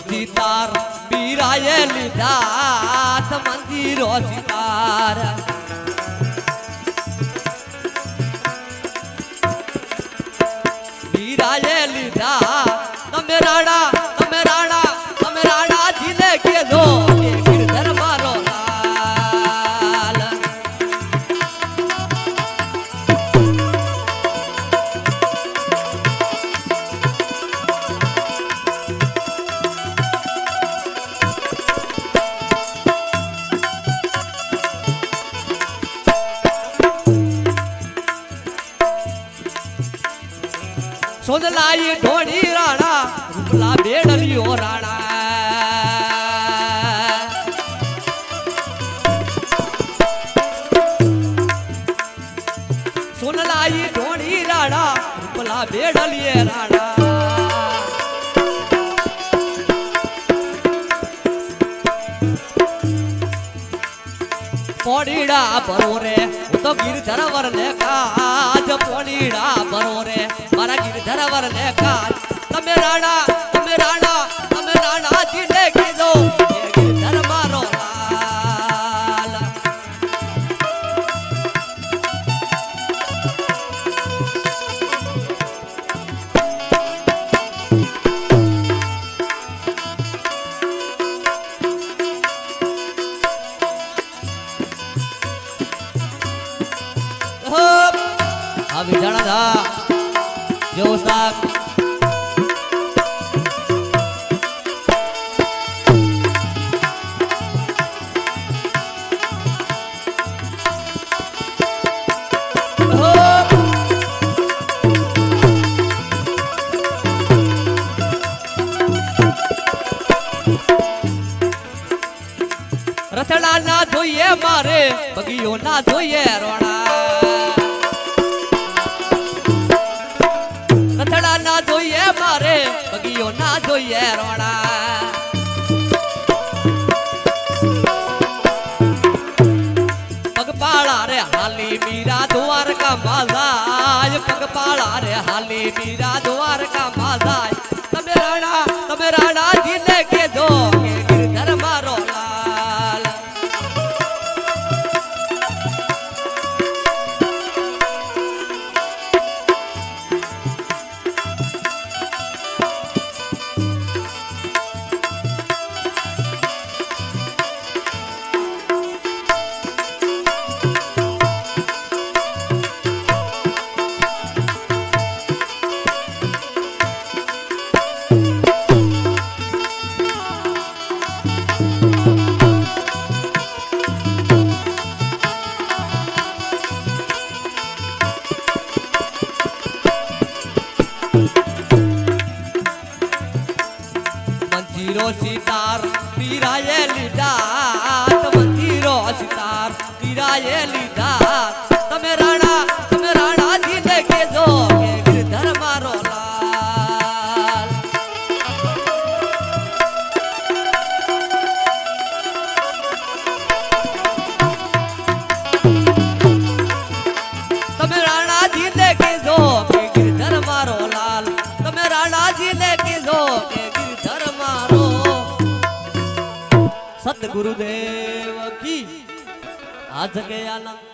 સિતાર પીરાએ લીધા મંદિરો તાર. પીરાએ લીધા, તમે રાડા તમે રાડા તમે રાડા જીલે કીધો સોદલાઈ ઢોળી રાણા, રૂપલા બેડલિયો રાણા. સોનલાઈ ઢોળી રાણા, રૂપલા બેડલિયે રાણા. પોડીડા ભરો રે હું તો ગીર વર ને કાજ ગિરધર વર ને કાજ તમે રાણા તમે રાણા તમે રાણા જીને કીધો એ ગિરધર મારો લાલ હપ. આ રથડા ના જોઈએ મારે બગીઓ ના જોઈએ રોણા. પગપાળા રે હાલી બીરા દ્વારકા સિતાર પીરાયેલી દાત મંદિરો સિતાર પીરાએ સદગુરુદેવ કી આજ કે આનંદ